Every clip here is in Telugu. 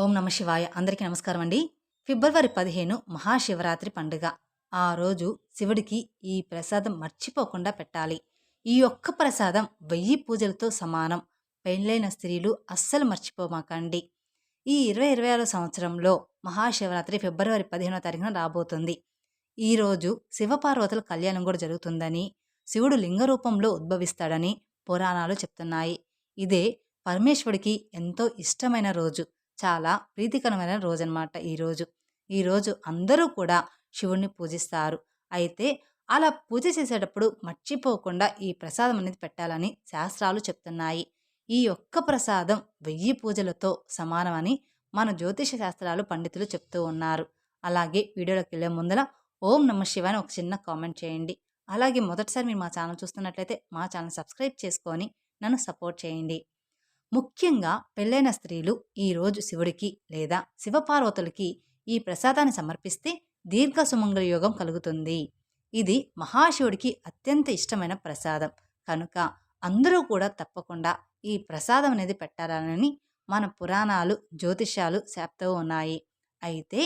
ఓం నమ శివాయ. అందరికీ నమస్కారం అండి. ఫిబ్రవరి పదిహేను మహాశివరాత్రి పండుగ. ఆ రోజు శివుడికి ఈ ప్రసాదం మర్చిపోకుండా పెట్టాలి. ఈ ఒక్క ప్రసాదం వెయ్యి పూజలతో సమానం. పెళ్ళైన స్త్రీలు అస్సలు మర్చిపోమాకండి. ఈ ఇరవై ఇరవై ఆరో సంవత్సరంలో మహాశివరాత్రి ఫిబ్రవరి పదిహేనో తారీఖున రాబోతుంది. ఈరోజు శివపార్వతుల కళ్యాణం కూడా జరుగుతుందని శివుడు లింగ రూపంలో ఉద్భవిస్తాడని పురాణాలు చెప్తున్నాయి. ఇదే పరమేశ్వరుడికి ఎంతో ఇష్టమైన రోజు. చాలా ప్రీతికరమైన రోజు. అనమాట ఈరోజు ఈరోజు అందరూ కూడా శివుణ్ణి పూజిస్తారు. అయితే అలా పూజ చేసేటప్పుడు మర్చిపోకుండా ఈ ప్రసాదం అనేది పెట్టాలని శాస్త్రాలు చెప్తున్నాయి. ఈ ఒక్క ప్రసాదం వెయ్యి పూజలతో సమానమని మన జ్యోతిష శాస్త్రాలు పండితులు చెప్తూ ఉన్నారు. అలాగే వీడియోలోకి వెళ్ళే ముందర ఓం నమ శివాని ఒక చిన్న కామెంట్ చేయండి. అలాగే మొదటిసారి మీరు మా ఛానల్ చూస్తున్నట్లయితే మా ఛానల్ సబ్స్క్రైబ్ చేసుకొని నన్ను సపోర్ట్ చేయండి. ముఖ్యంగా పెళ్ళైన స్త్రీలు ఈరోజు శివుడికి లేదా శివపార్వతులకి ఈ ప్రసాదాన్ని సమర్పిస్తే దీర్ఘ సుమంగళ యోగం కలుగుతుంది. ఇది మహాశివుడికి అత్యంత ఇష్టమైన ప్రసాదం. కనుక అందరూ కూడా తప్పకుండా ఈ ప్రసాదం అనేది పెట్టాలని మన పురాణాలు జ్యోతిష్యాలు చెప్తూ ఉన్నాయి. అయితే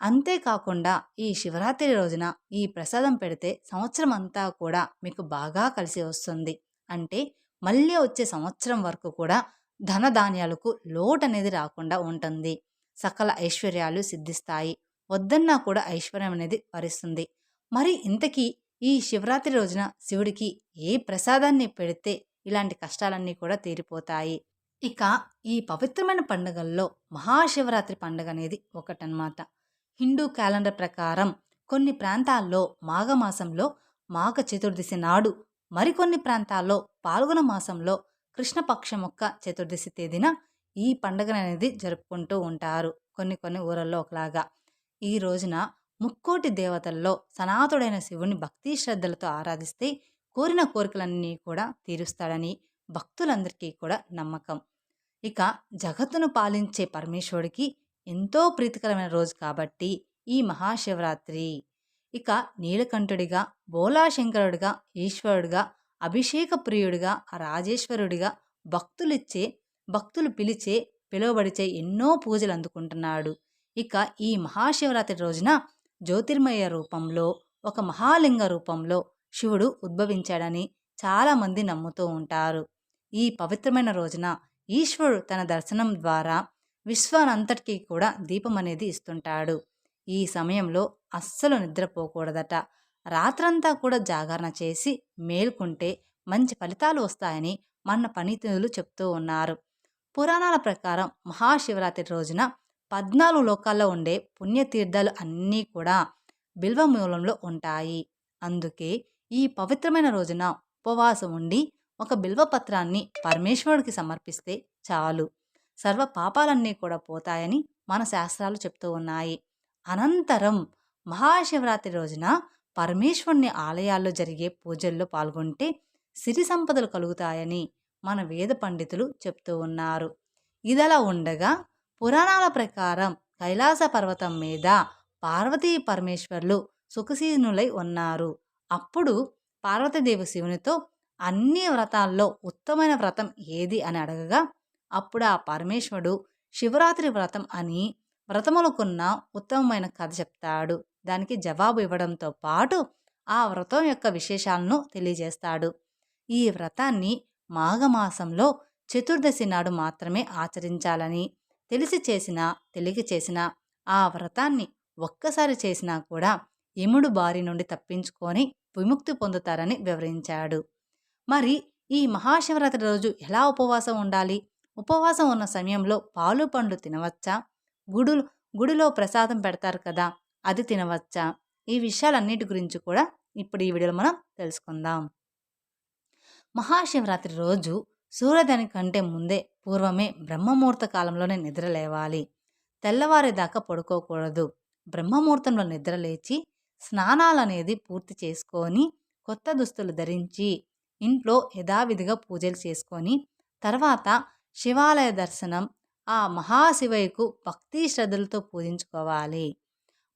అంతేకాకుండా ఈ శివరాత్రి రోజున ఈ ప్రసాదం పెడితే సంవత్సరం అంతా కూడా మీకు బాగా కలిసి వస్తుంది. అంటే మళ్ళీ వచ్చే సంవత్సరం వరకు కూడా ధనధాన్యాలకు లోటు అనేది రాకుండా ఉంటుంది. సకల ఐశ్వర్యాలు సిద్ధిస్తాయి. వద్దన్నా కూడా ఐశ్వర్యం అనేది వరిస్తుంది. మరి ఇంతకీ ఈ శివరాత్రి రోజున శివుడికి ఏ ప్రసాదాన్ని పెడితే ఇలాంటి కష్టాలన్నీ కూడా తీరిపోతాయి? ఇక ఈ పవిత్రమైన పండుగల్లో మహాశివరాత్రి పండుగ అనేది ఒకటనమాట హిందూ క్యాలెండర్ ప్రకారం కొన్ని ప్రాంతాల్లో మాఘమాసంలో మాఘ చతుర్దశి నాడు మరికొన్ని ప్రాంతాల్లో పాల్గొన మాసంలో కృష్ణపక్షం యొక్క చతుర్దశి తేదీన ఈ పండుగ అనేది జరుపుకుంటూ ఉంటారు. కొన్ని కొన్ని ఊరల్లో ఒకలాగా. ఈ రోజున ముక్కోటి దేవతల్లో సనాతుడైన శివుని భక్తి శ్రద్ధలతో ఆరాధిస్తే కోరిన కోరికలన్నీ కూడా తీరుస్తాడని భక్తులందరికీ కూడా నమ్మకం. ఇక జగత్తును పాలించే పరమేశ్వరుడికి ఎంతో ప్రీతికరమైన రోజు కాబట్టి ఈ మహాశివరాత్రి. ఇక నీలకంఠుడిగా బోలాశంకరుడిగా ఈశ్వరుడిగా అభిషేక ప్రియుడిగా రాజేశ్వరుడిగా భక్తులిచ్చే భక్తులు పిలిచే పిలువబడిచే ఎన్నో పూజలు అందుకుంటున్నాడు. ఇక ఈ మహాశివరాత్రి రోజున జ్యోతిర్మయ రూపంలో ఒక మహాలింగ రూపంలో శివుడు ఉద్భవించాడని చాలామంది నమ్ముతూ ఉంటారు. ఈ పవిత్రమైన రోజున ఈశ్వరుడు తన దర్శనం ద్వారా విశ్వానంతటికీ కూడా దీపం అనేది ఇస్తుంటాడు. ఈ సమయంలో అస్సలు నిద్రపోకూడదట. రాత్రంతా కూడా జాగరణ చేసి మేల్కుంటే మంచి ఫలితాలు వస్తాయని మన పనితులు చెప్తూ ఉన్నారు. పురాణాల ప్రకారం మహాశివరాత్రి రోజున పద్నాలుగు లోకాల్లో ఉండే పుణ్యతీర్థాలు అన్నీ కూడా బిల్వమూలంలో ఉంటాయి. అందుకే ఈ పవిత్రమైన రోజున ఉపవాసం ఉండి ఒక బిల్వపత్రాన్ని పరమేశ్వరుడికి సమర్పిస్తే చాలు. సర్వ పాపాలన్నీ కూడా పోతాయని మన శాస్త్రాలు చెప్తూ ఉన్నాయి. అనంతరం మహాశివరాత్రి రోజున పరమేశ్వరుని ఆలయాల్లో జరిగే పూజల్లో పాల్గొంటే సిరి సంపదలు కలుగుతాయని మన వేద పండితులు చెప్తూ ఉన్నారు. ఇదలా ఉండగా పురాణాల ప్రకారం కైలాస పర్వతం మీద పార్వతీ పరమేశ్వర్లు సుఖసీనులై ఉన్నారు. అప్పుడు పార్వతీదేవి శివునితో అన్ని వ్రతాల్లో ఉత్తమైన వ్రతం ఏది? అని అడగగా అప్పుడు ఆ పరమేశ్వరుడు శివరాత్రి వ్రతం అని వ్రతములకున్న ఉత్తమమైన కథ చెప్తాడు. దానికి జవాబు ఇవ్వడంతో పాటు ఆ వ్రతం యొక్క విశేషాలను తెలియజేస్తాడు. ఈ వ్రతాన్ని మాఘమాసంలో చతుర్దశి నాడు మాత్రమే ఆచరించాలని తెలిసి చేసినా తెలిగి చేసినా ఆ వ్రతాన్ని ఒక్కసారి చేసినా కూడా యముడు బారి నుండి తప్పించుకొని విముక్తి పొందుతారని వివరించాడు. మరి ఈ మహాశివరాత్రి రోజు ఎలా ఉపవాసం ఉండాలి? ఉపవాసం ఉన్న సమయంలో పాలు పండ్లు తినవచ్చా? గుడులు గుడిలో ప్రసాదం పెడతారు కదా అది తినవచ్చా? ఈ విషయాలన్నిటి గురించి కూడా ఇప్పుడు ఈ వీడియోలో మనం తెలుసుకుందాం. మహాశివరాత్రి రోజు సూర్యోదయం కంటే ముందే పూర్వమే బ్రహ్మముహూర్త కాలంలోనే నిద్ర లేవాలి. తెల్లవారేదాకా పడుకోకూడదు. బ్రహ్మముహూర్తంలో నిద్ర లేచి స్నానాలు అనేది పూర్తి చేసుకొని కొత్త దుస్తులు ధరించి ఇంట్లో యథావిధిగా పూజలు చేసుకొని తర్వాత శివాలయ దర్శనం ఆ మహాశివయ్యకు భక్తి శ్రద్ధలతో పూజించుకోవాలి.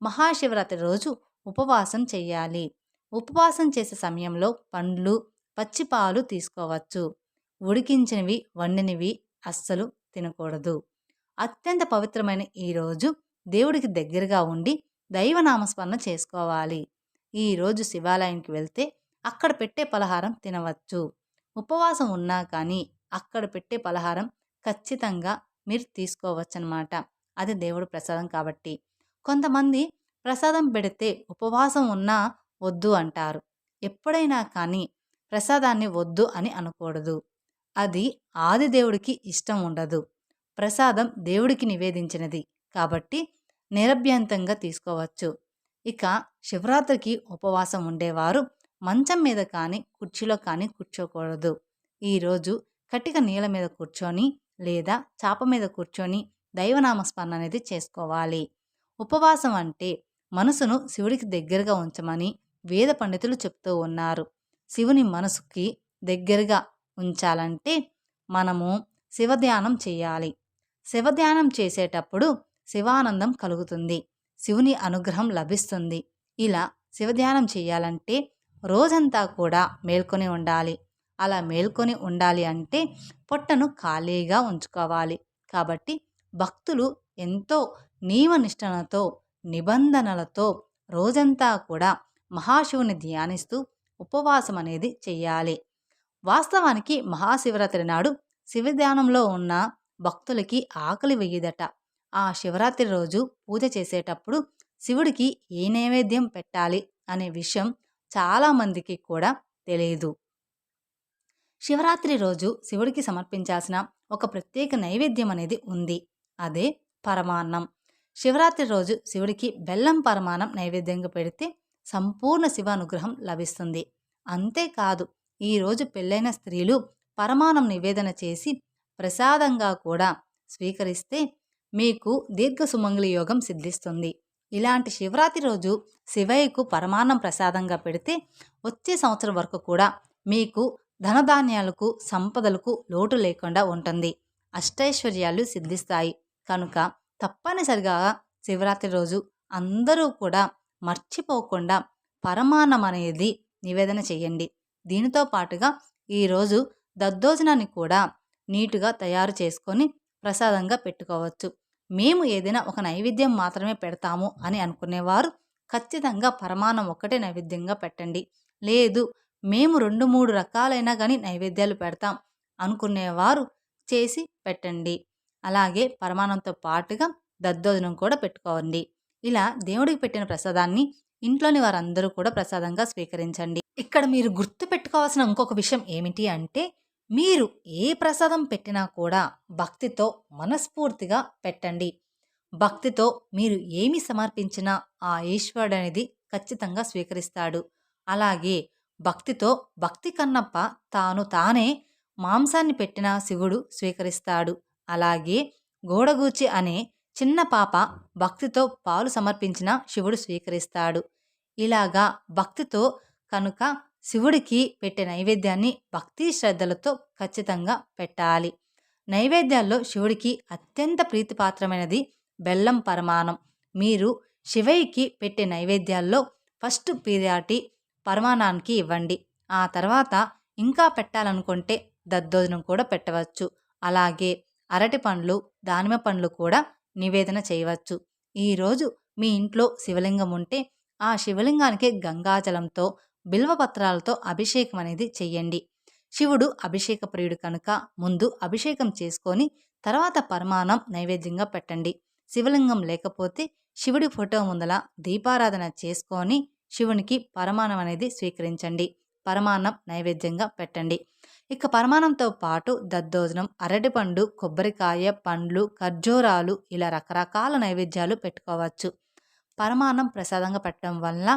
మహాశివరాత్రి రోజు ఉపవాసం చేయాలి ఉపవాసం చేసే సమయంలో పండ్లు పచ్చిపాలు తీసుకోవచ్చు. ఉడికించినవి వండినవి అస్సలు తినకూడదు. అత్యంత పవిత్రమైన ఈ రోజు దేవుడికి దగ్గరగా ఉండి దైవనామస్మరణ చేసుకోవాలి. ఈరోజు శివాలయానికి వెళ్తే అక్కడ పెట్టే పలహారం తినవచ్చు. ఉపవాసం ఉన్నా కానీ అక్కడ పెట్టే పలహారం ఖచ్చితంగా మీరు తీసుకోవచ్చనమాట. అది దేవుడు ప్రసాదం కాబట్టి. కొంతమంది ప్రసాదం పెడితే ఉపవాసం ఉన్నా వద్దు అంటారు. ఎప్పుడైనా కానీ ప్రసాదాన్ని వద్దు అని అనకూడదు. అది ఆది దేవుడికి ఇష్టం ఉండదు. ప్రసాదం దేవుడికి నివేదించినది కాబట్టి నిరభ్యంతంగా తీసుకోవచ్చు. ఇక శివరాత్రికి ఉపవాసం ఉండేవారు మంచం మీద కానీ కుర్చీలో కానీ కూర్చోకూడదు. ఈరోజు కటిక నీళ్ళ మీద కూర్చొని లేదా చాప మీద కూర్చొని దైవనామస్మరణ అనేది చేసుకోవాలి. ఉపవాసం అంటే మనసును శివుడికి దగ్గరగా ఉంచమని వేద పండితులు చెప్తూ ఉన్నారు. శివుని మనసుకి దగ్గరగా ఉంచాలంటే మనము శివధ్యానం చేయాలి. శివధ్యానం చేసేటప్పుడు శివానందం కలుగుతుంది. శివుని అనుగ్రహం లభిస్తుంది. ఇలా శివధ్యానం చేయాలంటే రోజంతా కూడా మేల్కొని ఉండాలి. అలా మేల్కొని ఉండాలి అంటే పొట్టను ఖాళీగా ఉంచుకోవాలి. కాబట్టి భక్తులు ఎంతో నియమనిష్టలతో నిబంధనలతో రోజంతా కూడా మహాశివుని ధ్యానిస్తూ ఉపవాసం అనేది చేయాలి వాస్తవానికి మహాశివరాత్రి నాడు శివధ్యానంలో ఉన్న భక్తులకి ఆకలి వెయ్యదట ఆ శివరాత్రి రోజు పూజ చేసేటప్పుడు శివుడికి ఏ నైవేద్యం పెట్టాలి అనే విషయం చాలామందికి కూడా తెలియదు. శివరాత్రి రోజు శివుడికి సమర్పించాల్సిన ఒక ప్రత్యేక నైవేద్యం అనేది ఉంది. అదే పరమాన్నం. శివరాత్రి రోజు శివుడికి బెల్లం పరమాన్నం నైవేద్యంగా పెడితే సంపూర్ణ శివానుగ్రహం లభిస్తుంది. అంతేకాదు ఈరోజు పెళ్ళైన స్త్రీలు పరమాణం నివేదన చేసి ప్రసాదంగా కూడా స్వీకరిస్తే మీకు దీర్ఘ సుమంగళి యోగం సిద్ధిస్తుంది. ఇలాంటి శివరాత్రి రోజు శివయ్యకు పరమాన్నం ప్రసాదంగా పెడితే వచ్చే సంవత్సరం వరకు కూడా మీకు ధనధాన్యాలకు సంపదలకు లోటు లేకుండా ఉంటుంది. అష్టైశ్వర్యాలు సిద్ధిస్తాయి. కనుక తప్పనిసరిగా శివరాత్రి రోజు అందరూ కూడా మర్చిపోకుండా పరమాన్నం అనేది నివేదన చేయండి. దీనితో పాటుగా ఈరోజు దద్దోజనాన్ని కూడా నీటుగా తయారు చేసుకొని ప్రసాదంగా పెట్టుకోవచ్చు. మేము ఏదైనా ఒక నైవేద్యం మాత్రమే పెడతాము అని అనుకునేవారు ఖచ్చితంగా పరమాన్నం ఒక్కటే నైవేద్యంగా పెట్టండి. లేదు మేము రెండు మూడు రకాలైనా కానీ నైవేద్యాలు పెడతాం. అనుకునేవారు చేసి పెట్టండి. అలాగే పరమాణంతో పాటుగా దద్దోజనం కూడా పెట్టుకోవండి. ఇలా దేవుడికి పెట్టిన ప్రసాదాన్ని ఇంట్లోని వారందరూ కూడా ప్రసాదంగా స్వీకరించండి. ఇక్కడ మీరు గుర్తు పెట్టుకోవాల్సిన ఇంకొక విషయం ఏమిటి అంటే మీరు ఏ ప్రసాదం పెట్టినా కూడా భక్తితో మనస్ఫూర్తిగా పెట్టండి. భక్తితో మీరు ఏమి సమర్పించినా ఆ ఈశ్వరుడు అనేది ఖచ్చితంగా స్వీకరిస్తాడు. అలాగే భక్తితో భక్తి కన్నప్ప తాను తానే మాంసాన్ని పెట్టిన శివుడు స్వీకరిస్తాడు. అలాగే గోడగూచి అనే చిన్న పాప భక్తితో పాలు సమర్పించిన శివుడు స్వీకరిస్తాడు. ఇలాగా భక్తితో కనుక శివుడికి పెట్టే నైవేద్యాన్ని భక్తి శ్రద్ధలతో ఖచ్చితంగా పెట్టాలి. నైవేద్యాల్లో శివుడికి అత్యంత ప్రీతిపాత్రమైనది బెల్లం పరమాణం మీరు శివయ్యకి పెట్టే నైవేద్యాల్లో ఫస్ట్ పీరియాటి పరమాణానికి ఇవ్వండి. ఆ తర్వాత ఇంకా పెట్టాలనుకుంటే దద్దోజనం కూడా పెట్టవచ్చు. అలాగే అరటి పండ్లు దానిమ్మ పండ్లు కూడా నివేదన చేయవచ్చు. ఈరోజు మీ ఇంట్లో శివలింగం ఉంటే ఆ శివలింగానికి గంగాజలంతో బిల్వపత్రాలతో అభిషేకం అనేది చెయ్యండి శివుడు అభిషేక ప్రియుడు కనుక ముందు అభిషేకం చేసుకొని తర్వాత పరమాణం నైవేద్యంగా పెట్టండి. శివలింగం లేకపోతే శివుడి ఫోటో ముందల దీపారాధన చేసుకొని శివునికి పరమాణం అనేది స్వీకరించండి. పరమాన్నం నైవేద్యంగా పెట్టండి. ఇక పరమాణంతో పాటు దద్దోజనం అరటిపండు కొబ్బరికాయ పండ్లు ఖర్జూరాలు ఇలా రకరకాల నైవేద్యాలు పెట్టుకోవచ్చు. పరమాన్నం ప్రసాదంగా పెట్టడం వల్ల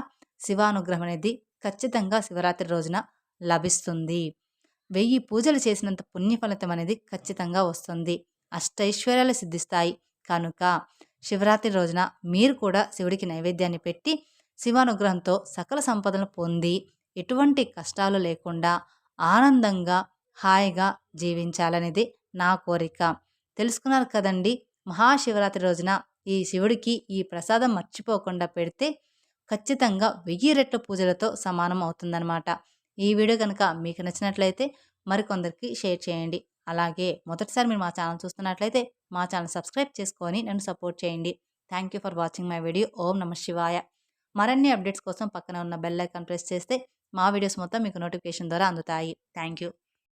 శివానుగ్రహం అనేది ఖచ్చితంగా శివరాత్రి రోజున లభిస్తుంది. వెయ్యి పూజలు చేసినంత పుణ్య ఫలితం అనేది ఖచ్చితంగా వస్తుంది. అష్టైశ్వర్యాలు సిద్ధిస్తాయి. కనుక శివరాత్రి రోజున మీరు కూడా శివుడికి నైవేద్యాన్ని పెట్టి శివానుగ్రహంతో సకల సంపదను పొంది ఎటువంటి కష్టాలు లేకుండా ఆనందంగా హాయిగా జీవించాలనేది నా కోరిక. తెలుసుకున్నారు కదండి మహాశివరాత్రి రోజున ఈ శివుడికి ఈ ప్రసాదం మర్చిపోకుండా పెడితే ఖచ్చితంగా వెయ్యి రెట్ల పూజలతో సమానం అవుతుందన్నమాట. ఈ వీడియో కనుక మీకు నచ్చినట్లయితే మరికొందరికి షేర్ చేయండి. అలాగే మొదటిసారి మీరు మా ఛానల్ చూస్తున్నట్లయితే మా ఛానల్ సబ్స్క్రైబ్ చేసుకొని నన్ను సపోర్ట్ చేయండి. Thank you for watching my video. ఓం నమ శివాయ. మరిన్ని అప్డేట్స్ కోసం పక్కన ఉన్న బెల్ ఐకాన్ ప్రెస్ చేస్తే మా వీడియోస్ మొత్తం మీకు నోటిఫికేషన్ ద్వారా అందుతాయి. Thank you